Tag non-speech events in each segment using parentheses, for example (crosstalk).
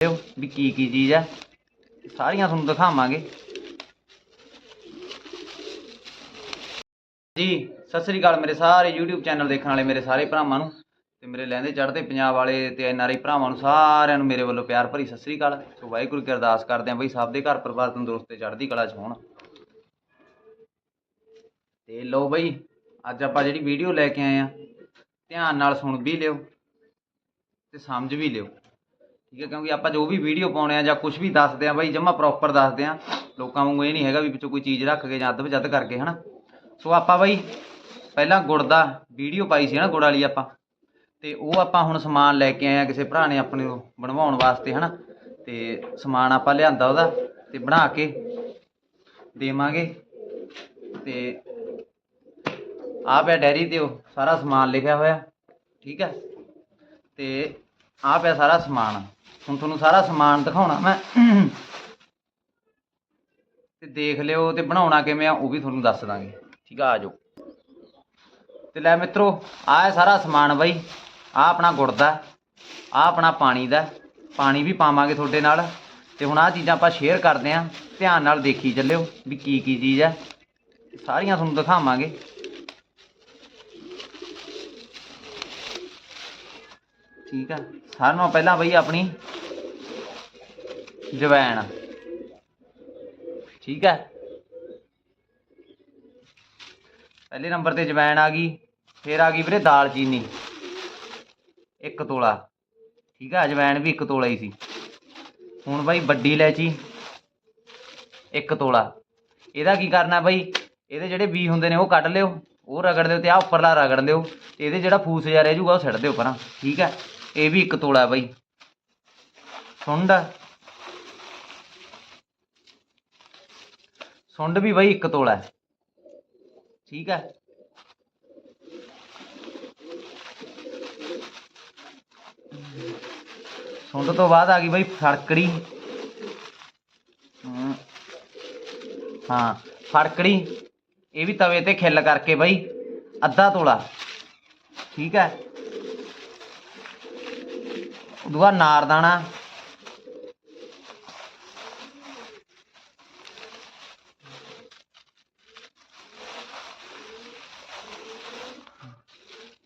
ਲਿਓ ਵੀ ਕੀ ਕੀ ਚੀਜ਼ ਹੈ ਸਾਰੀਆਂ ਤੁਹਾਨੂੰ ਦਿਖਾਵਾਂਗੇ। ਜੀ, ਸਤਿ ਸ੍ਰੀ ਅਕਾਲ ਮੇਰੇ ਸਾਰੇ YouTube ਚੈਨਲ ਦੇਖਣ ਵਾਲੇ ਮੇਰੇ ਸਾਰੇ ਭਰਾਵਾਂ ਨੂੰ ਤੇ ਮੇਰੇ ਲਹਿੰਦੇ ਚੜ੍ਹਦੇ ਪੰਜਾਬ ਵਾਲੇ ਤੇ ਐਨਆਰਆਈ ਭਰਾਵਾਂ ਨੂੰ ਸਾਰਿਆਂ ਨੂੰ ਮੇਰੇ ਵੱਲੋਂ ਪਿਆਰ ਭਰੀ ਸਤਿ ਸ੍ਰੀ ਅਕਾਲ। ਸੋ ਵਾਹਿਗੁਰੂ ਕੀ ਅਰਦਾਸ ਕਰਦੇ ਆਂ ਬਈ ਸਭ ਦੇ ਘਰ ਪਰਿਵਾਰ ਤੰਦਰੁਸਤ ਤੇ ਚੜ੍ਹਦੀ ਕਲਾ 'ਚ ਹੋਣ। ਤੇ ਲਓ ਬਈ, ਅੱਜ ਆਪਾਂ ਜਿਹੜੀ ਵੀਡੀਓ ਲੈ ਕੇ ਆਏ ਆ ਧਿਆਨ ਨਾਲ ਸੁਣ ਵੀ ਲਿਓ ਤੇ ਸਮਝ ਵੀ ਲਿਓ। ਠੀਕ ਹੈ, ਕਿਉਂਕਿ ਆਪਾਂ ਜੋ ਵੀ ਵੀਡੀਓ ਪਾਉਣੇ ਆ ਜਾਂ ਕੁਝ ਵੀ ਦੱਸਦੇ ਆ, ਬਾਈ ਜਮਾ ਪ੍ਰੋਪਰ ਦੱਸਦੇ ਆ, ਲੋਕਾਂ ਵਾਂਗੂ ਇਹ ਨਹੀਂ ਹੈਗਾ ਵੀ ਵਿੱਚੋਂ ਕੋਈ ਚੀਜ਼ ਰੱਖ ਕੇ ਜਾਂ ਅੱਧ ਵਿਚੱਧ ਕਰਕੇ, ਹਨਾ? ਸੋ ਆਪਾਂ ਬਾਈ ਪਹਿਲਾਂ ਗੁੜ ਦਾ ਵੀਡੀਓ ਪਾਈ ਸੀ ਨਾ ਗੁੜ ਵਾਲੀ ਆਪਾਂ। ਤੇ ਉਹ ਆਪਾਂ ਹੁਣ ਸਮਾਨ ਲੈ ਕੇ ਆਏ ਆ ਕਿਸੇ ਭਰਾ ਨੇ ਆਪਣੇ ਨੂੰ ਬਣਵਾਉਣ ਵਾਸਤੇ, ਹਨਾ? ਤੇ ਸਮਾਨ ਆਪਾਂ ਲਿਆਂਦਾ ਉਹਦਾ ਤੇ ਬਣਾ ਕੇ ਦੇਵਾਂਗੇ। ਤੇ ਆਹ ਪਿਆ ਡੈਰੀ ਤੇ ਉਹ ਸਾਰਾ ਸਮਾਨ ਲਿਖਿਆ ਹੋਇਆ, ਠੀਕ ਹੈ? ਤੇ ਆਹ ਪਿਆ ਸਾਰਾ ਸਮਾਨ। ਹੁਣ ਤੁਹਾਨੂੰ ਸਾਰਾ ਸਮਾਨ ਦਿਖਾਉਣਾ ਮੈਂ। ਤੇ ਦੇਖ ਲਿਓ ਤੇ ਬਣਾਉਣਾ ਕਿਵੇਂ ਆ, ਉਹ ਵੀ ਤੁਹਾਨੂੰ ਦੱਸ ਦਾਂਗੇ। ਠੀਕ ਆ ਆ ਜਾਓ। ਤੇ ਲੈ ਮਿੱਤਰੋ, ਆਹ ਹੈ ਸਾਰਾ ਸਮਾਨ ਬਾਈ। ਆਹ ਆਪਣਾ ਗੁੜ ਦਾ, ਆਹ ਆਪਣਾ ਪਾਣੀ ਦਾ। ਪਾਣੀ ਵੀ ਪਾਵਾਂਗੇ ਤੁਹਾਡੇ ਨਾਲ। ਤੇ ਹੁਣ ਆਹ ਚੀਜ਼ਾਂ ਆਪਾਂ ਸ਼ੇਅਰ ਕਰਦੇ ਆਂ। ਧਿਆਨ ਨਾਲ ਦੇਖੀ ਚੱਲਿਓ ਵੀ ਕੀ ਕੀ ਚੀਜ਼ ਹੈ ਸਾਰੀਆਂ ਤੁਹਾਨੂੰ ਦਿਖਾਵਾਂਗੇ। ਠੀਕ ਆ। ਸਾਰਿਆਂ ਨਾਲੋਂ ਪਹਿਲਾਂ ਬਈ ਆਪਣੀ ਜਵੈਣ। ਠੀਕ ਹੈ ਪਹਿਲੇ ਨੰਬਰ ਤੇ ਜਵੈਣ ਆ ਗਈ, ਫਿਰ ਆ ਗਈ ਵੀਰੇ ਦਾਲਚੀਨੀ। ਇੱਕ ਤੋਲਾ। ਠੀਕ ਹੈ ਜਵੈਣ ਵੀ ਇੱਕ ਤੋਲਾ ਹੀ ਸੀ। ਹੁਣ ਬਾਈ ਵੱਡੀ ਇਲਾਇਚੀ, ਇੱਕ ਤੋਲਾ। ਇਹਦਾ ਕੀ ਕਰਨਾ ਬਾਈ? ਇਹਦੇ ਜਿਹੜੇ ਬੀ ਹੁੰਦੇ ਨੇ ਉਹ ਕੱਢ ਲਿਓ। ਉਹ ਰਗੜ ਦਿਓ ਤੇ ਆ ਉੱਪਰਲਾ ਰਗੜ ਲਿਓ ਤੇ ਇਹਦੇ ਜਿਹੜਾ ਫੂਸ ਜਿਹਾ ਰਹਿ ਜੂਗਾ ਉਹ ਛੱਡ ਦਿਓ ਪਰਾਂ। ਠੀਕ ਹੈ ਇਹ ਵੀ ਇੱਕ ਤੋਲਾ ਬਾਈ। ਸੁੰਡ ਸੁੰਡ ਵੀ ਬਾਈ ਇੱਕ ਤੋਲਾ ਠੀਕ ਹੈ। ਸੁੰਡ ਤੋਂ ਬਾਅਦ ਆ ਗਈ ਬਾਈ ਫੜਕੜੀ। ਹਾਂ, ਫੜਕੜੀ। ਇਹ ਵੀ ਤਵੇ ਤੇ ਖਿੱਲ ਕਰਕੇ ਬਾਈ ਅੱਧਾ ਤੋਲਾ। ਠੀਕ ਹੈ। ਉਦੋਂ ਬਾਅਦ ਨਾਰਦਾਣਾ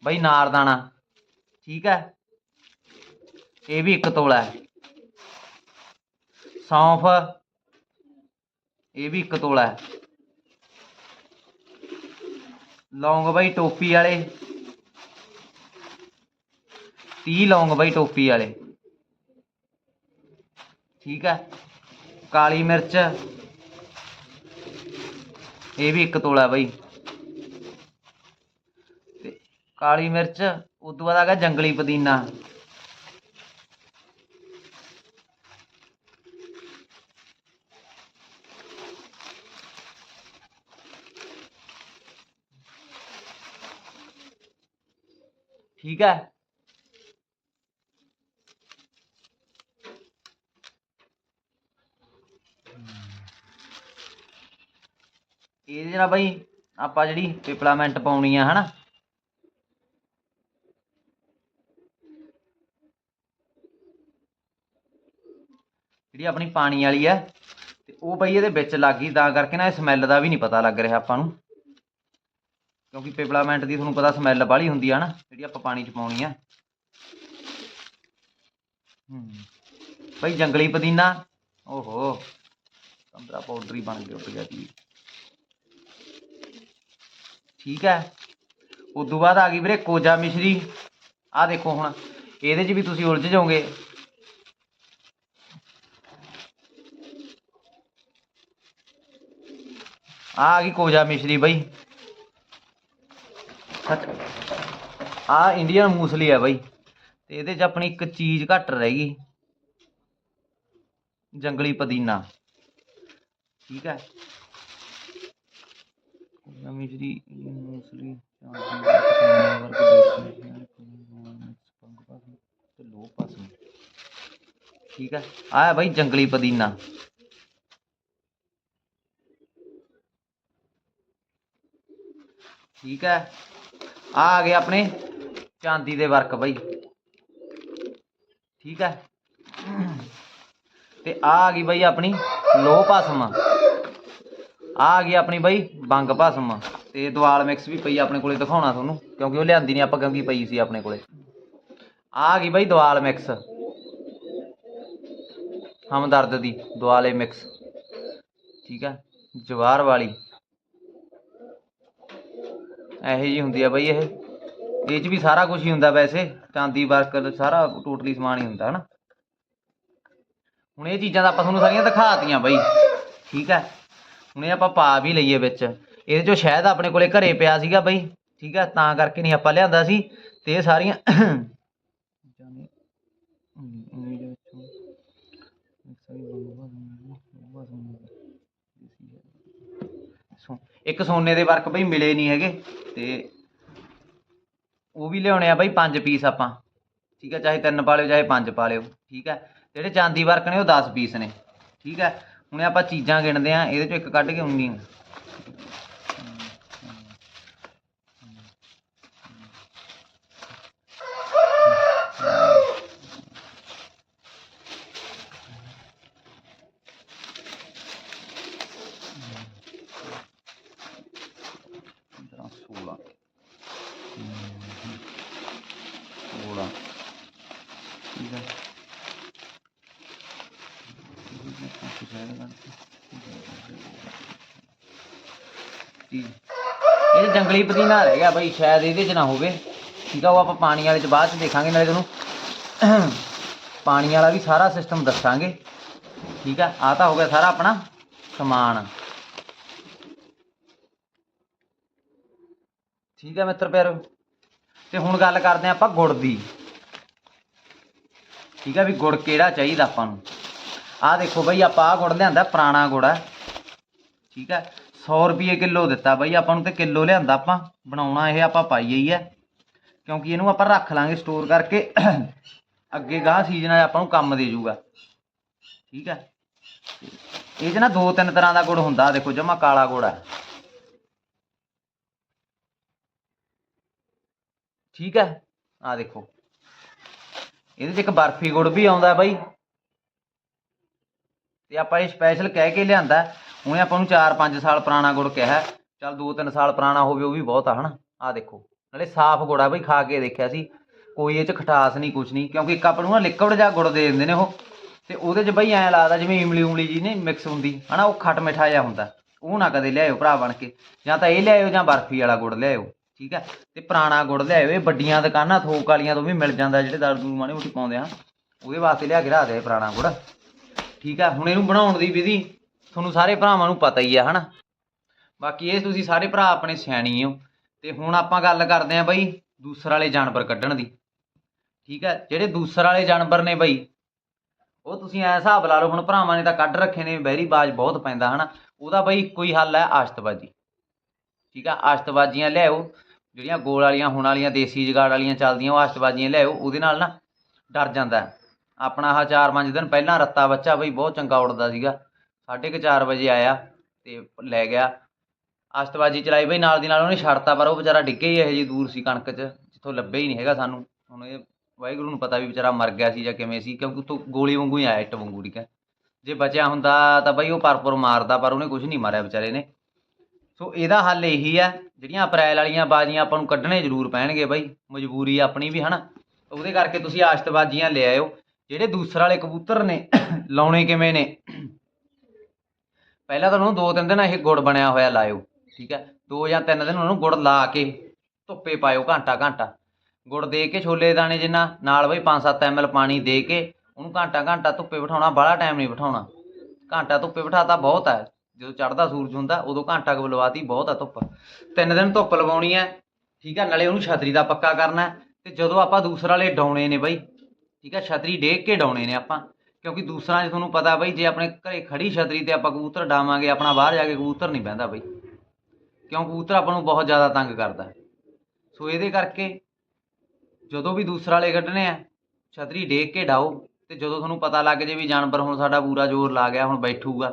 ਬਈ ਨਾਰਦਾਣਾ ਠੀਕ ਹੈ। ਇਹ ਵੀ ਇੱਕ ਤੋਲਾ ਹੈ। ਸੌਂਫ, ਇਹ ਵੀ ਇੱਕ ਤੋਲਾ ਹੈ। ਲੌਂਗ ਬਈ ਟੋਪੀ ਵਾਲੇ। 30 ਲੌਂਗ ਬਈ ਟੋਪੀ ਵਾਲੇ। ਠੀਕ ਹੈ ਕਾਲੀ ਮਿਰਚ। ਇਹ ਵੀ ਇੱਕ ਤੋਲਾ ਬਈ। ਤੇ ਕਾਲੀ ਮਿਰਚ, ਉਸ ਤੋਂ ਬਾਅਦ ਆ ਗਿਆ ਜੰਗਲੀ ਪੁਦੀਨਾ। ਠੀਕ ਹੈ ਇਹਦੇ ਨਾਲ ਬਈ, ਆਪਾਂ ਜਿਹੜੀ ਪਿਪਲਾਮੈਂਟ ਪਾਉਣੀ ਆ, ਹਨਾ? ਜਿਹੜੀ ਆਪਣੀ ਪਾਣੀ ਵਾਲੀ ਆ, ਤੇ ਉਹ ਬਈ ਇਹਦੇ ਵਿੱਚ ਲੱਗ ਗਈ, ਤਾਂ ਕਰਕੇ ਨਾ ਇਹ ਸਮੈਲ ਦਾ ਵੀ ਨਹੀਂ ਪਤਾ ਲੱਗ ਰਿਹਾ ਆਪਾਂ ਨੂੰ। ਕਿਉਂਕਿ ਪਿਪਲਾਮੈਂਟ ਦੀ ਤੁਹਾਨੂੰ ਪਤਾ ਸਮੈਲ ਬਾਹਲੀ ਹੁੰਦੀ ਆ ਨਾ ਜਿਹੜੀ ਆਪਾਂ ਪਾਣੀ 'ਚ ਪਾਉਣੀ ਆ। ਹੂੰ। ਬਈ ਜੰਗਲੀ ਪੁਦੀਨਾ, ਓਹੋ ਸੰਤਰਾ ਪਾਊਡਰ ਹੀ ਬਣ ਗਿਆ ਉੱਡ ਠੀਕ ਹੈ? ਉਦੋਂ ਬਾਅਦ ਆ ਗਈ ਵੀਰੇ ਕੋਜਾ ਮਿਸ਼ਰੀ। ਆਹ ਦੇਖੋ ਹੁਣ, ਇਹਦੇ 'ਚ ਵੀ ਤੁਸੀਂ ਉਲਝ ਜਾਓਗੇ। ਆ ਆ ਗਈ ਕੋਜਾ ਮਿਸ਼ਰੀ ਬਈ। ਆ ਇੰਡੀਅਨ ਮੂਸਲੀ ਹੈ ਬਈ। ਤੇ ਇਹਦੇ 'ਚ ਆਪਣੀ ਇੱਕ ਚੀਜ਼ ਘੱਟ ਰਹਿ ਗਈ। ਜੰਗਲੀ ਪੁਦੀਨਾ। ਠੀਕ ਹੈ? ਕੋਜਾ ਮਿਸ਼ਰੀ ਮੂਸਲੀ ਤੇ ਲੋ ਪਾਸਮ ਠੀਕ ਹੈ ਆ ਹੈ ਜੰਗਲੀ ਪਦੀਨਾ। ਠੀਕ ਹੈ ਆ ਆ ਗਏ ਆਪਣੇ ਚਾਂਦੀ ਦੇ ਵਰਕ ਬਈ। ਠੀਕ ਹੈ ਤੇ ਆ ਆ ਗਈ ਬਾਈ ਆਪਣੀ ਲੋਹ ਭਸਮ। ਆ ਗਈ ਆਪਣੀ ਬਾਈ, ਬੰਗ ਭਸਮ। ਤੇ ਦਵਾਲ ਮਿਕਸ ਵੀ ਪਈ ਆਪਣੇ ਕੋਲੇ, ਦਿਖਾਉਣਾ ਤੁਹਾਨੂੰ, ਕਿਉਂਕਿ ਉਹ ਲਿਆਂਦੀ ਨਹੀਂ ਆਪਾਂ ਕਿਉਂਕਿ ਪਈ ਸੀ ਆਪਣੇ ਕੋਲੇ। ਆ ਗਈ ਬਾਈ ਦਵਾਲ ਮਿਕਸ ਹਮਦਰਦ ਦੀ ਦਵਾਲੇ ਮਿਕਸ ਠੀਕ ਆ ਜਵਾਰ ਵਾਲੀ। ਇਹੋ ਜੀ ਹੁੰਦੀ ਆ ਬਈ ਇਹ। ਇਹ ਚ ਵੀ ਸਾਰਾ ਕੁਝ ਹੀ ਹੁੰਦਾ ਵੈਸੇ, ਚਾਂਦੀ, ਵਰਕ, ਸਾਰਾ ਟੋਟਲੀ ਸਮਾਨ ਹੀ ਹੁੰਦਾ, ਹਨਾ। ਹੁਣ ਇਹ ਚੀਜ਼ਾਂ ਤਾਂ ਆਪਾਂ ਤੁਹਾਨੂੰ ਸਾਰੀਆਂ ਦਿਖਾਤੀਆਂ ਬਈ। ਠੀਕ ਹੈ ਹੁਣੇ ਆਪਾਂ ਪਾ ਵੀ ਲਈਏ ਵਿੱਚ। ਇਹਦੇ ਚੋਂ ਸ਼ਾਇਦ ਆਪਣੇ ਕੋਲੇ ਘਰੇ ਪਿਆ ਸੀਗਾ ਬਈ, ਠੀਕ ਹੈ ਤਾਂ ਕਰਕੇ ਨਹੀਂ ਆਪਾਂ ਲਿਆਂਦਾ ਸੀ। ਤੇ ਇਹ ਸਾਰੀਆਂ ਇੱਕ ਸੋਨੇ ਦੇ ਵਰਕ ਬਈ ਮਿਲੇ ਨਹੀਂ ਹੈਗੇ, ਤੇ ਉਹ ਵੀ ਲਿਆਉਣੇ ਆ ਬਈ ਪੰਜ ਪੀਸ ਆਪਾਂ। ਠੀਕ ਹੈ ਚਾਹੇ ਤਿੰਨ ਪਾ ਲਿਓ, ਚਾਹੇ ਪੰਜ ਪਾ ਲਿਓ, ਠੀਕ ਹੈ ਜਿਹੜੇ ਚਾਂਦੀ ਵਰਕ ਨੇ ਉਹ 10 ਪੀਸ ਨੇ, ਠੀਕ ਹੈ ਹੁਣ ਆਪਾਂ ਚੀਜ਼ਾਂ ਗਿਣਦੇ ਆ ਇਹਦੇ ਚੋਂ ਇੱਕ ਕੱਢ ਕੇ 19 ਇਹ ਜੰਗਲੀ ਪੁਦੀਨਾ ਰਹਿ ਗਿਆ ਬਈ, ਸ਼ਾਇਦ ਇਹਦੇ 'ਚ ਨਾ ਹੋਵੇ। ਠੀਕ ਆ, ਉਹ ਆਪਾਂ ਪਾਣੀ ਵਾਲੇ 'ਚ ਬਾਅਦ 'ਚ ਦੇਖਾਂਗੇ, ਨਾਲੇ ਤੁਹਾਨੂੰ (clears throat) ਪਾਣੀ ਵਾਲਾ ਵੀ ਸਾਰਾ ਸਿਸਟਮ ਦੱਸਾਂਗੇ। ਠੀਕ ਆ ਆ ਤਾਂ ਹੋ ਗਿਆ ਸਾਰਾ ਆਪਣਾ ਸਮਾਨ। ਠੀਕ ਹੈ ਮਿੱਤਰ ਪਿਆਰੋ, ਤੇ ਹੁਣ ਗੱਲ ਕਰਦੇ ਹਾਂ ਆਪਾਂ ਗੁੜ ਦੀ। ਠੀਕ ਹੈ ਵੀ ਗੁੜ ਕਿਹੜਾ ਚਾਹੀਦਾ ਆਪਾਂ ਨੂੰ? ਆਹ ਦੇਖੋ ਬਈ, ਆਪਾਂ ਆਹ ਗੁੜ ਲਿਆਂਦਾ, ਪੁਰਾਣਾ ਗੁੜ ਹੈ ਠੀਕ ਹੈ 100 ਰੁਪਏ ਕਿਲੋ ਦਿੱਤਾ ਬਾਈ, ਆਪਾਂ ਨੂੰ ਤੇ ਕਿਲੋ ਲਿਆਂਦਾ ਆਪਾਂ, ਬਣਾਉਣਾ ਇਹ ਆਪਾਂ ਪਾਈ ਹੀ ਹੈ। ਕਿਉਂਕਿ ਇਹਨੂੰ ਆਪਾਂ ਰੱਖ ਲਾਂਗੇ ਸਟੋਰ ਕਰਕੇ, ਅੱਗੇ ਗਾਹ ਸੀਜ਼ਨ ਆ ਆਪਾਂ ਨੂੰ ਕੰਮ ਦੇ ਜੂਗਾ। ਠੀਕ ਹੈ? ਇਹ 'ਚ ਨਾ ਦੋ ਤਿੰਨ ਤਰ੍ਹਾਂ ਦਾ ਗੁੜ ਹੁੰਦਾ, ਦੇਖੋ ਜਮਾ ਕਾਲਾ ਗੁੜ ਹੈ। ਠੀਕ ਹੈ? ਆ ਦੇਖੋ। ਇਹਦੇ 'ਚ ਇੱਕ ਬਰਫੀ ਗੁੜ ਵੀ ਆਉਂਦਾ ਬਾਈ। ਤੇ ਆਪਾਂ ਇਹ ਸਪੈਸ਼ਲ ਕਹਿ ਕੇ ਲਿਆਂਦਾ। ਉਹਨੇ ਆਪਾਂ ਨੂੰ 4-5 ਸਾਲ ਪੁਰਾਣਾ ਗੁੜ ਕਿਹਾ, ਚੱਲ 2-3 ਸਾਲ ਪੁਰਾਣਾ ਹੋਵੇ ਉਹ ਵੀ ਬਹੁਤ ਆ ਹਨਾ ਆ ਦੇਖੋ, ਨਾਲੇ ਸਾਫ਼ ਗੁੜ ਆ ਬਈ, ਖਾ ਕੇ ਦੇਖਿਆ ਸੀ, ਕੋਈ ਇਹ 'ਚ ਖਟਾਸ ਨਹੀਂ, ਕੁਛ ਨਹੀਂ, ਕਿਉਂਕਿ ਇੱਕ ਆਪਾਂ ਨੂੰ ਨਾ ਲਿਕਵਿਡ ਜਿਹਾ ਗੁੜ ਦੇ ਦਿੰਦੇ ਨੇ ਉਹ, ਤੇ ਉਹਦੇ 'ਚ ਬਈ ਐਂ ਲੱਗਦਾ ਜਿਵੇਂ ਇਮਲੀ ਉਮਲੀ ਜੀ ਨੇ ਮਿਕਸ ਹੁੰਦੀ, ਹਨਾ, ਉਹ ਖੱਟ ਮਿੱਠਾ ਜਿਹਾ ਹੁੰਦਾ, ਉਹ ਨਾ ਕਦੇ ਲਿਆਇਓ ਭਰਾ ਬਣ ਕੇ, ਜਾਂ ਤਾਂ ਇਹ ਲਿਆਇਓ ਜਾਂ ਬਰਫੀ ਵਾਲਾ ਗੁੜ ਲਿਆਇਓ, ਠੀਕ ਹੈ ਤੇ ਪੁਰਾਣਾ ਗੁੜ ਲਿਆਇਓ, ਇਹ ਵੱਡੀਆਂ ਦੁਕਾਨਾਂ, ਥੋਕ ਵਾਲੀਆਂ ਤੋਂ ਵੀ ਮਿਲ ਜਾਂਦਾ, ਜਿਹੜੇ ਦਾਰੂ ਦੂਰੂ ਮਾੜੀ ਮੋਟੀ ਪਾਉਂਦੇ ਆ, ਉਹਦੇ ਵਾਸਤੇ ਲਿਆ ਕੇ ਰੱਖ ਦੇ ਪੁਰਾਣਾ ਗੁੜ, ਠੀਕ ਹੈ ਹੁਣ ਇਹਨੂੰ ਬਣਾਉਣ ਦੀ ਵਿਧੀ ਤੁਹਾਨੂੰ ਸਾਰੇ ਭਰਾਵਾਂ ਨੂੰ ਪਤਾ ਹੀ ਆ, ਹਨਾ? ਬਾਕੀ ਇਹ ਤੁਸੀਂ ਸਾਰੇ ਭਰਾ ਆਪਣੇ ਸਿਆਣੀ ਹੋ, ਤੇ ਹੁਣ ਆਪਾਂ ਗੱਲ ਕਰਦੇ ਆਂ ਬਈ ਦੂਸਰ ਵਾਲੇ ਜਾਨਵਰ ਕੱਢਣ ਦੀ। ਠੀਕ ਹੈ? ਜਿਹੜੇ ਦੂਸਰ ਵਾਲੇ ਜਾਨਵਰ ਨੇ ਬਈ, ਉਹ ਤੁਸੀਂ ਐ ਹਿਸਾਬ ਲਾ ਲਓ, ਹੁਣ ਭਰਾਵਾਂ ਨੇ ਤਾਂ ਕੱਢ ਰੱਖੇ ਨੇ, ਬਹਿਰੀ ਬਾਜ ਬਹੁਤ ਪੈਂਦਾ, ਹਨਾ? ਉਹਦਾ ਬਈ ਇੱਕੋ ਹੀ ਹੱਲ ਹੈ ਆਸ਼ਤਬਾਜੀ ਠੀਕ ਆ? ਆਸ਼ਤਬਾਜ਼ੀਆਂ ਲਿਆਓ ਜਿਹੜੀਆਂ ਗੋਲ ਵਾਲੀਆਂ, ਹੁਣ ਵਾਲੀਆਂ, ਦੇਸੀ ਜਗਾੜ ਵਾਲੀਆਂ ਚੱਲਦੀਆਂ, ਉਹ ਆਸ਼ਤਬਾਜ਼ੀਆਂ ਲਿਆਓ ਉਹਦੇ ਨਾਲ ਨਾ ਡਰ ਜਾਂਦਾ। ਆਪਣਾ ਆਹ ਚਾਰ ਪੰਜ ਦਿਨ ਪਹਿਲਾਂ ਰੱਤਾ ਬੱਚਾ ਬਈ ਬਹੁਤ ਚੰਗਾ ਉੜਦਾ ਸੀਗਾ। ਸਾਢੇ ਕੁ ਚਾਰ ਵਜੇ ਆਇਆ ਅਤੇ ਲੈ ਗਿਆ। ਆਸ਼ਤਬਾਜ਼ੀ ਚਲਾਈ ਬਈ, ਨਾਲ ਦੀ ਨਾਲ ਉਹਨੇ ਛੱਡਤਾ ਪਰ ਉਹ ਵਿਚਾਰਾ ਡਿੱਗੇ ਹੀ ਇਹੋ ਜਿਹੀ ਦੂਰ ਸੀ ਕਣਕ 'ਚ, ਜਿੱਥੋਂ ਲੱਭਿਆ ਹੀ ਨਹੀਂ ਹੈਗਾ ਸਾਨੂੰ। ਹੁਣ ਇਹ ਵਾਹਿਗੁਰੂ ਨੂੰ ਪਤਾ ਵੀ ਵਿਚਾਰਾ ਮਰ ਗਿਆ ਸੀ ਜਾਂ ਕਿਵੇਂ ਸੀ, ਕਿਉਂਕਿ ਉੱਤੋਂ ਗੋਲੀ ਵਾਂਗੂ ਹੀ ਆਇਆ ਇੱਟ ਵਾਂਗੂ, ਠੀਕ ਹੈ। ਜੇ ਬਚਿਆ ਹੁੰਦਾ ਤਾਂ ਬਈ ਉਹ ਪਰਪੁਰ ਮਾਰਦਾ, ਪਰ ਉਹਨੇ ਕੁਝ ਨਹੀਂ ਮਾਰਿਆ ਵਿਚਾਰੇ ਨੇ। ਸੋ ਇਹਦਾ ਹੱਲ ਇਹੀ ਹੈ, ਜਿਹੜੀਆਂ ਅਪ੍ਰੈਲ ਵਾਲੀਆਂ ਬਾਜ਼ੀਆਂ ਆਪਾਂ ਨੂੰ ਕੱਢਣੇ ਜ਼ਰੂਰ ਪੈਣਗੇ ਬਾਈ, ਮਜਬੂਰੀ ਆਪਣੀ ਵੀ, ਹਨਾ। ਉਹਦੇ ਕਰਕੇ ਤੁਸੀਂ ਆਸ਼ਤਬਾਜ਼ੀਆਂ ਲੈ ਆਇਓ। ਜਿਹੜੇ ਦੂਸਰ ਵਾਲੇ ਕਬੂਤਰ ਨੇ, ਲਾਉਣੇ ਕਿਵੇਂ ਨੇ? ਪਹਿਲਾਂ ਤਾਂ ਉਹਨੂੰ ਦੋ ਤਿੰਨ ਦਿਨ ਇਹ ਗੁੜ ਬਣਿਆ ਹੋਇਆ ਲਾਇਓ, ਠੀਕ ਹੈ? ਦੋ ਜਾਂ ਤਿੰਨ ਦਿਨ ਉਹਨੂੰ ਗੁੜ ਲਾ ਕੇ ਧੁੱਪੇ ਪਾਇਓ ਘੰਟਾ ਘੰਟਾ। ਗੁੜ ਦੇ ਕੇ ਛੋਲੇ ਦਾਣੇ ਜਿੰਨਾ, ਨਾਲ ਬਈ 5-7 ml ਪਾਣੀ ਦੇ ਕੇ ਉਹਨੂੰ ਘੰਟਾ ਘੰਟਾ ਧੁੱਪੇ ਬਿਠਾਉਣਾ, ਬਾਹਲਾ ਟਾਈਮ ਨਹੀਂ ਬਿਠਾਉਣਾ। ਘੰਟਾ ਧੁੱਪੇ ਬਿਠਾਤਾ ਬਹੁਤ ਹੈ, ਜਦੋਂ ਚੜਦਾ ਸੂਰਜ ਹੁੰਦਾ, ਉਦੋਂ ਘੰਟਾ ਕੁ ਲਵਾਤੀ ਬਹੁਤ ਆ ਧੁੱਪ। ਤਿੰਨ ਦਿਨ ਧੁੱਪ ਲਵਾਉਣੀ ਹੈ, ਠੀਕ ਹੈ? ਨਾਲੇ ਉਹਨੂੰ ਛਤਰੀ ਦਾ ਪੱਕਾ ਕਰਨਾ ਹੈ, ਤੇ ਜਦੋਂ ਆਪਾਂ ਦੂਸਰਾ ਵਾਲੇ ਡਾਉਣੇ ਨੇ ਬਈ, ਠੀਕ ਹੈ? ਛਤਰੀ ਡੇਕ ਕੇ ਡਾਉਣੇ ਨੇ ਆਪਾਂ। ਕਿਉਂਕਿ ਦੂਸਰਾ 'ਚ ਤੁਹਾਨੂੰ ਪਤਾ ਬਈ, ਜੇ ਆਪਣੇ ਘਰੇ ਖੜੀ ਛਤਰੀ ਤੇ ਆਪਾਂ ਕਬੂਤਰ ਡਾਵਾਂਗੇ, ਆਪਣਾ ਬਾਹਰ ਜਾ ਕੇ ਕਬੂਤਰ ਨਹੀਂ ਬਹਿੰਦਾ ਬਈ। ਕਿਉਂ? ਕਬੂਤਰ ਆਪਾਂ ਨੂੰ ਬਹੁਤ ਜ਼ਿਆਦਾ ਤੰਗ ਕਰਦਾ। ਸੋ ਇਹਦੇ ਕਰਕੇ ਜਦੋਂ ਵੀ ਦੂਸਰਾ ਵਾਲੇ ਕੱਢਣੇ ਆ, ਛਤਰੀ ਡੇਕ ਕੇ ਡਾਓ ਤੇ ਜਦੋਂ ਤੁਹਾਨੂੰ ਪਤਾ ਲੱਗ ਜੇ ਵੀ ਜਾਨਵਰ ਹੁਣ ਸਾਡਾ ਪੂਰਾ ਜ਼ੋਰ ਲਾ ਗਿਆ, ਹੁਣ ਬੈਠੂਗਾ,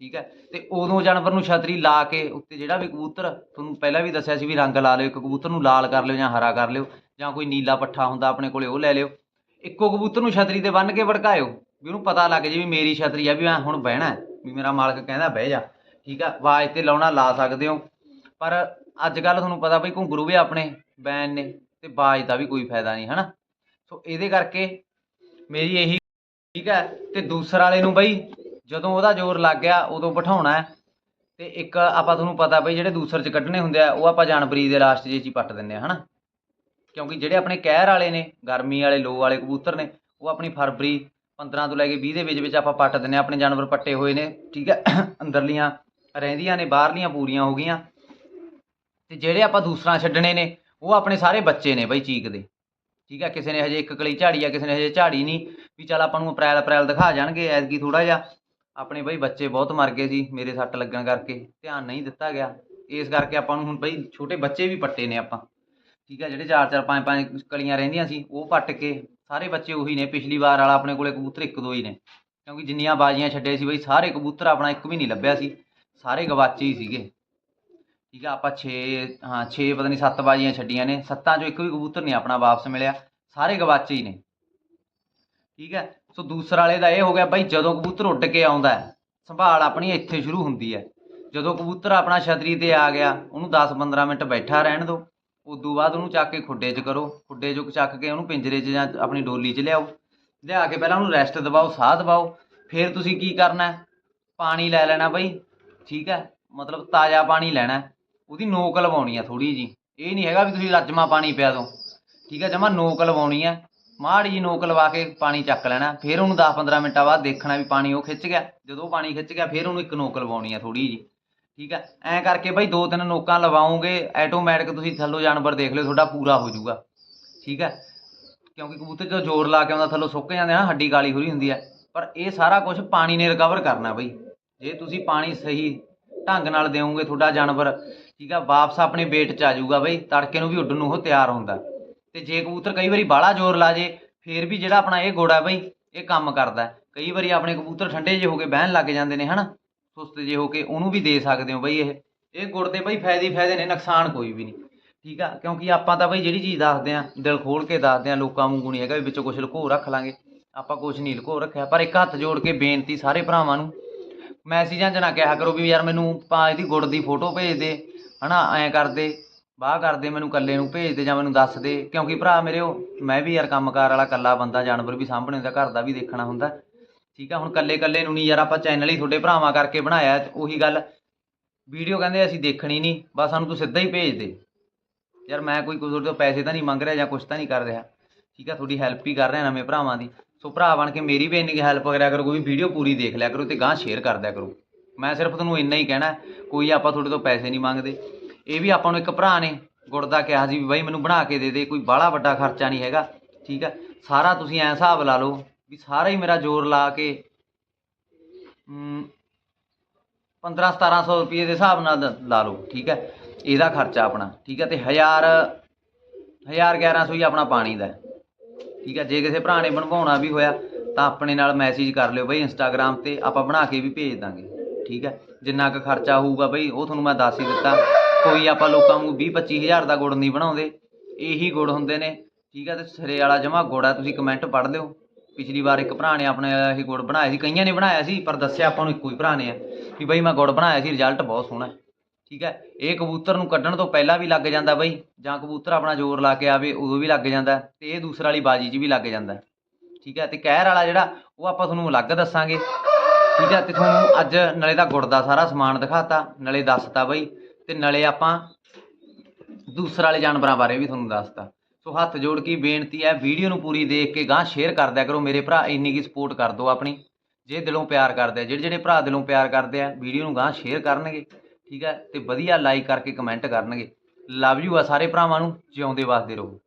ਠੀਕ ਹੈ? ਤੇ ਉਦੋਂ ਜਾਨਵਰ ਨੂੰ ਛਤਰੀ ਲਾ ਕੇ ਉੱਤੇ ਜਿਹੜਾ ਵੀ ਕਬੂਤਰ, ਤੁਹਾਨੂੰ ਪਹਿਲਾਂ ਵੀ ਦੱਸਿਆ ਸੀ ਵੀ ਰੰਗ ਲਾ ਲਿਓ, ਇੱਕ ਕਬੂਤਰ ਨੂੰ ਲਾਲ ਕਰ ਲਿਓ ਜਾਂ ਹਰਾ ਕਰ ਲਿਓ ਜਾਂ ਕੋਈ ਨੀਲਾ ਪੱਠਾ ਹੁੰਦਾ ਆਪਣੇ ਕੋਲੇ ਉਹ ਲੈ ਲਿਓ। ਇੱਕੋ ਕਬੂਤਰ ਨੂੰ ਛਤਰੀ ਤੇ ਬੰਨ੍ਹ ਕੇ ਭੜਕਾਇਓ। ਵੀ ਉਹਨੂੰ ਪਤਾ ਲੱਗ ਜੇ ਵੀ ਮੇਰੀ ਛਤਰੀ ਆ, ਵੀ ਮੈਂ ਹੁਣ ਬਹਿਣਾ ਵੀ ਮੇਰਾ ਮਾਲਕ ਕਹਿੰਦਾ ਬਹਿ ਜਾ, ਠੀਕ ਆ, ਆਵਾਜ਼ ਤੇ ਲਾਉਣਾ ਲਾ ਸਕਦੇ ਹੋ। ਪਰ ਅੱਜ ਕੱਲ ਤੁਹਾਨੂੰ ਪਤਾ ਬਈ ਘੁੰਗਰੂ ਵੀ ਆਪਣੇ, ਬੈਨ ਨੇ, ਤੇ ਆਵਾਜ਼ ਦਾ ਵੀ ਕੋਈ ਫਾਇਦਾ ਨਹੀਂ, ਹਨਾ? ਸੋ ਇਹਦੇ ਕਰਕੇ ਮੇਰੀ ਇਹੀ, ਠੀਕ ਹੈ ਤੇ ਦੂਸਰ ਵਾਲੇ ਨੂੰ ਬਈ ਜਦੋਂ ਉਹਦਾ ਜ਼ੋਰ ਲੱਗ ਗਿਆ, ਉਦੋਂ ਬਿਠਾਉਣਾ ਹੈ। ਤੇ ਇੱਕ ਆਪਾਂ ਤੁਹਾਨੂੰ ਪਤਾ ਬਈ ਜਿਹੜੇ ਦੂਸਰ ਚ ਕੱਢਣੇ ਹੁੰਦੇ ਆ, ਉਹ ਆਪਾਂ ਜਨਵਰੀ ਦੇ ਲਾਸਟ ਜੇ ਚ ਹੀ ਪੱਟ ਦਿੰਨੇ ਆ, ਹਨਾ? ਕਿਉਂਕਿ ਜਿਹੜੇ ਆਪਣੇ ਕਹਿਰ ਵਾਲੇ ਨੇ, ਗਰਮੀ ਵਾਲੇ, ਲੋ ਵਾਲੇ ਕਬੂਤਰ ਨੇ, ਉਹ ਆਪਣੀ ਫਰਵਰੀ 15 ਤੋਂ ਲੈ ਕੇ 20 ਦੇ ਵਿੱਚ ਵਿੱਚ ਆਪਾਂ ਪੱਟ ਦਿੰਨੇ ਆ ਆਪਣੇ ਜਾਨਵਰ ਪੱਟੇ ਹੋਏ ਨੇ, ਠੀਕ ਹੈ, (coughs) ਅੰਦਰਲੀਆਂ ਰਹਿੰਦੀਆਂ ਨੇ, ਬਾਹਰਲੀਆਂ ਪੂਰੀਆਂ ਹੋ ਗਈਆਂ। ਤੇ ਜਿਹੜੇ ਆਪਾਂ ਦੂਸਰਾ ਛੱਡਣੇ ਨੇ, ਉਹ ਆਪਣੇ ਸਾਰੇ ਬੱਚੇ ਨੇ ਬਈ ਚੀਕ ਦੇ। ਠੀਕ ਹੈ, ਕਿਸੇ ਨੇ ਹਜੇ ਇੱਕ ਕਲੀ ਝਾੜੀ ਆ, ਕਿਸੇ ਨੇ ਹਜੇ ਝਾੜੀ ਨਹੀਂ, ਵੀ ਚੱਲ ਆਪਾਂ ਨੂੰ ਅਪ੍ਰੈਲ ਅਪ੍ਰੈਲ ਦਿਖਾ ਜਾਣਗੇ ਐਤਕੀ ਥੋੜਾ ਜਿਹਾ। ਆਪਣੇ ਬਈ ਬੱਚੇ ਬਹੁਤ ਮਰ ਗਏ ਸੀ, ਮੇਰੇ ਸੱਟ ਲੱਗਣ ਕਰਕੇ, ਧਿਆਨ ਨਹੀਂ ਦਿੱਤਾ ਗਿਆ। ਇਸ ਕਰਕੇ ਆਪਾਂ ਨੂੰ ਹੁਣ ਬਈ ਛੋਟੇ ਬੱਚੇ ਵੀ ਪੱਟੇ ਨੇ ਆਪਾਂ। ਠੀਕ ਹੈ, ਜਿਹੜੇ ਚਾਰ ਚਾਰ, ਪੰਜ ਪੰਜ ਕਲੀਆਂ ਰਹਿੰਦੀਆਂ ਸੀ, ਉਹ ਪੱਟ ਕੇ ਸਾਰੇ ਬੱਚੇ ਉਹੀ ਨੇ, ਪਿਛਲੀ ਵਾਰ ਵਾਲਾ ਆਪਣੇ ਕੋਲੇ ਕਬੂਤਰ ਇੱਕ ਦੋ ਹੀ ਨੇ। ਕਿਉਂਕਿ ਜਿੰਨੀਆਂ ਬਾਜ਼ੀਆਂ ਛੱਡੇ ਸੀ ਬਈ, ਸਾਰੇ ਕਬੂਤਰ ਆਪਣਾ ਇੱਕ ਵੀ ਨਹੀਂ ਲੱਭਿਆ ਸੀ। ਸਾਰੇ ਗਵਾਚੇ ਹੀ ਸੀਗੇ। ਠੀਕ ਆ, ਆਪਾਂ 6 ਹਾਂ 6 ਪਤਾ ਨਹੀਂ 7 ਬਾਜ਼ੀਆਂ ਛੱਡੀਆਂ ਨੇ। ਸੱਤਾਂ ਚੋਂ ਇੱਕ ਵੀ ਕਬੂਤਰ ਨਹੀਂ ਆਪਣਾ ਵਾਪਸ ਮਿਲਿਆ। ਸਾਰੇ ਗਵਾਚੇ ਹੀ ਨੇ। ਠੀਕ ਹੈ ਸੋ ਦੂਸਰਾ ਵਾਲੇ ਦਾ ਇਹ ਹੋ ਗਿਆ ਬਾਈ, ਜਦੋਂ ਕਬੂਤਰ ਉੱਡ ਕੇ ਆਉਂਦਾ ਸੰਭਾਲ ਆਪਣੀ ਇੱਥੇ ਸ਼ੁਰੂ ਹੁੰਦੀ ਹੈ। ਜਦੋਂ ਕਬੂਤਰ ਆਪਣਾ ਛਤਰੀ ਤੇ ਆ ਗਿਆ, ਉਹਨੂੰ 10-15 ਮਿੰਟ ਬੈਠਾ ਰਹਿਣ ਦਿਓ। ਉਦੋਂ ਬਾਅਦ ਉਹਨੂੰ ਚੱਕ ਕੇ ਖੁੱਡੇ 'ਚ ਕਰੋ, ਖੁੱਡੇ 'ਚੋਂ ਚੱਕ ਕੇ ਉਹਨੂੰ ਪਿੰਜਰੇ 'ਚ ਜਾਂ ਆਪਣੀ ਡੋਲੀ 'ਚ ਲਿਆਓ। ਲਿਆ ਕੇ ਪਹਿਲਾਂ ਉਹਨੂੰ ਰੈਸਟ ਦਿਵਾਓ, ਸਾਹ ਦਿਵਾਓ। ਫਿਰ ਤੁਸੀਂ ਕੀ ਕਰਨਾ ਪਾਣੀ ਲੈ ਲੈਣਾ ਬਈ, ਠੀਕ ਹੈ? ਮਤਲਬ ਤਾਜ਼ਾ ਪਾਣੀ ਲੈਣਾ ਉਹਦੀ ਨੋਕ ਲਵਾਉਣੀ ਆ ਥੋੜੀ ਜੀ ਇਹ ਨਹੀਂ ਹੈਗਾ ਵੀ ਤੁਸੀਂ ਰੱਜਮਾ ਪਾਣੀ ਪਿਆ ਦਿਓ। ਠੀਕ ਹੈ, ਜਮਾ ਨੋਕ ਲਵਾਉਣੀ ਹੈ। ਮਾੜੀ ਜੀ ਨੋਕ ਲਵਾ ਕੇ ਪਾਣੀ ਚੱਕ ਲੈਣਾ ਫਿਰ ਉਹਨੂੰ 10-15 ਮਿੰਟਾਂ ਬਾਅਦ ਦੇਖਣਾ ਵੀ ਪਾਣੀ ਉਹ ਖਿੱਚ ਗਿਆ। ਜਦੋਂ ਪਾਣੀ ਖਿੱਚ ਗਿਆ, ਫਿਰ ਉਹਨੂੰ ਇੱਕ ਨੋਕ ਲਵਾਉਣੀ ਆ ਥੋੜੀ ਜੀ ਠੀਕ ਹੈ ਐਂ ਕਰਕੇ ਬਈ ਦੋ ਤਿੰਨ ਨੋਕਾਂ ਲਵਾਓਗੇ ਆਟੋਮੈਟਿਕ ਤੁਸੀਂ ਥੱਲੋਂ ਜਾਨਵਰ ਦੇਖ ਲਿਓ, ਤੁਹਾਡਾ ਪੂਰਾ ਹੋ ਜਾਊਗਾ। ਠੀਕ ਹੈ ਕਿਉਂਕਿ ਕਬੂਤਰ ਜਦੋਂ ਜ਼ੋਰ ਲਾ ਕੇ ਆਉਂਦਾ, ਥੱਲੋਂ ਸੁੱਕ ਜਾਂਦੇ ਆ ਹੱਡੀ ਕਾਲੀ ਹੋਰੀ ਹੁੰਦੀ ਹੈ ਪਰ ਇਹ ਸਾਰਾ ਕੁਝ ਪਾਣੀ ਨੇ ਰਿਕਵਰ ਕਰਨਾ ਬਈ। ਜੇ ਤੁਸੀਂ ਪਾਣੀ ਸਹੀ ਢੰਗ ਨਾਲ ਦਿਓਗੇ ਤੁਹਾਡਾ ਜਾਨਵਰ, ਠੀਕ ਆ, ਵਾਪਸ ਆਪਣੇ ਵੇਟ 'ਚ ਆ ਜਾਊਗਾ ਬਈ, ਤੜਕੇ ਨੂੰ ਵੀ ਉੱਡਣ ਨੂੰ ਉਹ ਤਿਆਰ ਹੁੰਦਾ। ਤੇ ਜੇ ਕਬੂਤਰ ਕਈ ਵਾਰੀ ਬਾਹਲਾ ਜ਼ੋਰ ਲਾ ਜੇ, ਫੇਰ ਵੀ ਜਿਹੜਾ ਆਪਣਾ ਇਹ ਗੋੜਾ ਬਈ, ਇਹ ਕੰਮ ਕਰਦਾ। ਕਈ ਵਾਰੀ ਆਪਣੇ ਕਬੂਤਰ ਠੰਡੇ ਜਿਹੇ ਹੋ ਕੇ ਬਹਿਣ ਲੱਗ ਜਾਂਦੇ ਨੇ, ਹਨਾ? ਸੁਸਤ ਜੇ ਹੋ ਕੇ ਉਹਨੂੰ ਵੀ ਦੇ ਸਕਦੇ ਹੋ ਬਈ ਇਹ। ਇਹ ਗੁੜ ਦੇ ਬਈ ਫਾਇਦੇ ਹੀ ਫਾਇਦੇ ਨੇ, ਨੁਕਸਾਨ ਕੋਈ ਵੀ ਨਹੀਂ। ਠੀਕ ਆ? ਕਿਉਂਕਿ ਆਪਾਂ ਤਾਂ ਬਈ ਜਿਹੜੀ ਚੀਜ਼ ਦੱਸਦੇ ਆ, ਦਿਲ ਖੋਲ ਕੇ ਦੱਸਦੇ ਆ, ਲੋਕਾਂ ਵਾਂਗੂ ਨਹੀਂ ਹੈਗਾ ਵੀ ਵਿੱਚੋਂ ਕੁਝ ਲੁਕੋ ਰੱਖ ਲਾਂਗੇ। ਆਪਾਂ ਕੁਝ ਨਹੀਂ ਲੁਕੋ ਰੱਖਿਆ, ਪਰ ਇੱਕ ਹੱਥ ਜੋੜ ਕੇ ਬੇਨਤੀ ਸਾਰੇ ਭਰਾਵਾਂ ਨੂੰ, ਮੈਸੇਜਾਂ 'ਚ ਨਾ ਕਿਹਾ ਕਰੋ ਵੀ ਯਾਰ ਮੈਨੂੰ ਪਾ ਇਹਦੀ ਗੁੜ ਦੀ ਫੋਟੋ ਭੇਜ ਦੇ, ਹਨਾ, ਐਂ ਕਰਦੇ ਬਾਹ ਕਰਦੇ ਮੈਨੂੰ ਇਕੱਲੇ ਨੂੰ ਭੇਜ ਦੇ ਜਾਂ ਮੈਨੂੰ ਦੱਸ ਦੇ। ਕਿਉਂਕਿ ਭਰਾ ਮੇਰੇ ਉਹ, ਮੈਂ ਵੀ ਯਾਰ ਕੰਮਕਾਰ ਵਾਲਾ ਇਕੱਲਾ ਬੰਦਾ, ਜਾਨਵਰ ਵੀ ਸਾਂਭਣੇ ਹੁੰਦਾ ਘਰ ਦਾ ਵੀ ਦੇਖਣਾ ਹੁੰਦਾ। ਠੀਕ ਆ, ਹੁਣ ਇਕੱਲੇ ਇਕੱਲੇ ਨੂੰ ਨਹੀਂ ਯਾਰ ਆਪਾਂ ਚੈਨਲ ਹੀ ਤੁਹਾਡੇ ਭਰਾਵਾਂ ਕਰਕੇ ਬਣਾਇਆ ਉਹੀ ਗੱਲ। ਵੀਡੀਓ ਕਹਿੰਦੇ ਅਸੀਂ ਦੇਖਣੀ ਨਹੀਂ, ਬਸ ਸਾਨੂੰ ਤੂੰ ਸਿੱਧਾ ਹੀ ਭੇਜ ਦੇ। ਯਾਰ ਮੈਂ ਕੋਈ ਕੋਈ ਤੋਂ ਪੈਸੇ ਤਾਂ ਨਹੀਂ ਮੰਗ ਰਿਹਾ ਜਾਂ ਕੁਛ ਤਾਂ ਨਹੀਂ ਕਰ ਰਿਹਾ। ਠੀਕ ਆ, ਤੁਹਾਡੀ ਹੈਲਪ ਹੀ ਕਰ ਰਿਹਾ ਨਵੇਂ ਭਰਾਵਾਂ ਦੀ। ਸੋ ਭਰਾ ਬਣ ਕੇ ਮੇਰੀ ਵੀ ਇੰਨੀ ਕੁ ਹੈਲਪ ਕਰਿਆ ਕਰੋ, ਕੋਈ ਵੀਡੀਓ ਪੂਰੀ ਦੇਖ ਲਿਆ ਕਰੋ ਤੇ ਗਾਂ ਸ਼ੇਅਰ ਕਰ ਦਿਆ ਕਰੋ। ਮੈਂ ਸਿਰਫ ਤੁਹਾਨੂੰ ਇੰਨਾ ਹੀ ਕਹਿਣਾ, ਕੋਈ ਆਪਾਂ ਤੁਹਾਡੇ ਤੋਂ ਪੈਸੇ ਨਹੀਂ ਮੰਗਦੇ। ਇਹ ਵੀ ਆਪਾਂ ਨੂੰ ਇੱਕ ਭਰਾ ਨੇ, ਗੁੜ ਦਾ ਕਿਹਾ ਸੀ ਵੀ ਬਾਈ ਮੈਨੂੰ ਬਣਾ ਕੇ ਦੇ ਦੇ, ਕੋਈ ਬਾਹਲਾ ਵੱਡਾ ਖਰਚਾ ਨਹੀਂ ਹੈਗਾ। ਠੀਕ ਆ, ਸਾਰਾ ਤੁਸੀਂ ਐਂ ਹਿਸਾਬ ਲਾ ਲਓ ਵੀ ਸਾਰਾ ਹੀ ਮੇਰਾ ਜ਼ੋਰ ਲਾ ਕੇ 15 1700 ਰੁਪਏ ਦੇ ਹਿਸਾਬ ਨਾਲ ਲਾ ਲਓ, ਠੀਕ ਹੈ? ਇਹਦਾ ਖਰਚਾ ਆਪਣਾ, ਠੀਕ ਹੈ? ਤੇ 1000 1000 1100 ਹੀ ਆਪਣਾ ਪਾਣੀ ਦਾ ਠੀਕ ਹੈ? ਜੇ ਕਿਸੇ ਭਰਾ ਨੇ ਬਣਵਾਉਣਾ ਵੀ ਹੋਇਆ, ਤਾਂ ਆਪਣੇ ਨਾਲ ਮੈਸੇਜ ਕਰ ਲਿਓ ਬਈ ਇੰਸਟਾਗ੍ਰam ਤੇ ਆਪਾਂ ਬਣਾ ਕੇ ਵੀ ਭੇਜ ਦਾਂਗੇ, ਠੀਕ ਹੈ? ਜਿੰਨਾ ਕੁ ਖਰਚਾ ਹੋਊਗਾ ਬਈ, ਉਹ ਤੁਹਾਨੂੰ ਮੈਂ ਦੱਸ ਹੀ ਦਿੱਤਾ। ਕੋਈ ਆਪਾਂ ਲੋਕਾਂ ਨੂੰ 20 25000 ਦਾ ਗੁੜ ਨਹੀਂ ਬਣਾਉਂਦੇ, ਇਹੀ ਗੁੜ ਹੁੰਦੇ ਨੇ, ਠੀਕ ਹੈ? ਤੇ ਸਿਰੇ ਵਾਲਾ ਜਮਾ ਗੁੜ ਆ ਤੁਸੀਂ ਕਮੈਂਟ ਪੜ੍ਹ ਲਿਓ। ਪਿਛਲੀ ਵਾਰ ਇੱਕ ਭਰਾ ਨੇ ਆਪਣੇ ਇਹ ਗੁੜ ਬਣਾਇਆ ਸੀ, ਕਈਆਂ ਨੇ ਬਣਾਇਆ ਸੀ, ਪਰ ਦੱਸਿਆ ਆਪਾਂ ਨੂੰ ਇੱਕੋ ਹੀ ਭਰਾ ਨੇ ਆ, ਵੀ ਬਈ ਮੈਂ ਗੁੜ ਬਣਾਇਆ ਸੀ ਰਿਜ਼ਲਟ ਬਹੁਤ ਸੋਹਣਾ ਠੀਕ ਹੈ, ਇਹ ਕਬੂਤਰ ਨੂੰ ਕੱਢਣ ਤੋਂ ਪਹਿਲਾਂ ਵੀ ਲੱਗ ਜਾਂਦਾ ਬਈ, ਜਾਂ ਕਬੂਤਰ ਆਪਣਾ ਜ਼ੋਰ ਲਾ ਕੇ ਆਵੇ, ਉਦੋਂ ਵੀ ਲੱਗ ਜਾਂਦਾ ਤੇ ਇਹ ਦੂਸਰਾ ਵਾਲੀ ਬਾਜੀ 'ਚ ਵੀ ਲੱਗ ਜਾਂਦਾ ਠੀਕ ਹੈ, ਤੇ ਕਹਿਰ ਵਾਲਾ ਜਿਹੜਾ, ਉਹ ਆਪਾਂ ਤੁਹਾਨੂੰ ਅਲੱਗ ਦੱਸਾਂਗੇ। ਠੀਕ ਹੈ, ਤੇ ਤੁਹਾਨੂੰ ਅੱਜ ਨਲੇ ਦਾ ਗੁੜ ਦਾ ਸਾਰਾ ਸਮਾਨ ਦਿਖਾਤਾ, ਨਾਲੇ ਦੱਸਤਾ ਬਈ, ਤੇ ਨਲੇ ਆਪਾਂ ਦੂਸਰੇ ਵਾਲੇ ਜਾਨਵਰਾਂ ਬਾਰੇ ਵੀ ਤੁਹਾਨੂੰ ਦੱਸਤਾ। ਸੋ ਹੱਥ ਜੋੜ ਕੇ ਬੇਨਤੀ ਹੈ, ਵੀਡੀਓ ਨੂੰ ਪੂਰੀ ਦੇਖ ਕੇ ਗਾਂ ਸ਼ੇਅਰ ਕਰ ਕਰੋ, ਮੇਰੇ ਭਰਾ ਇੰਨੀ ਕੀ ਸਪੋਰਟ ਕਰ ਦਿਓ ਆਪਣੀ, ਜੇ ਦਿਲੋਂ ਪਿਆਰ ਕਰਦੇ ਆ, ਜਿਹੜੇ ਜਿਹੜੇ ਭਰਾ ਦਿਲੋਂ ਪਿਆਰ ਕਰਦੇ ਆ, ਵੀਡੀਓ ਨੂੰ ਗਾਂ ਸ਼ੇਅਰ ਕਰਨਗੇ, ਠੀਕ ਹੈ, ਤੇ ਵਧੀਆ ਲਾਈਕ ਕਰਕੇ ਕਮੈਂਟ ਕਰਨਗੇ ਲਵ ਯੂ ਆ ਸਾਰੇ ਭਰਾਵਾਂ ਨੂੰ, ਜਿਉਂਦੇ ਵਸਦੇ ਰਹੋ।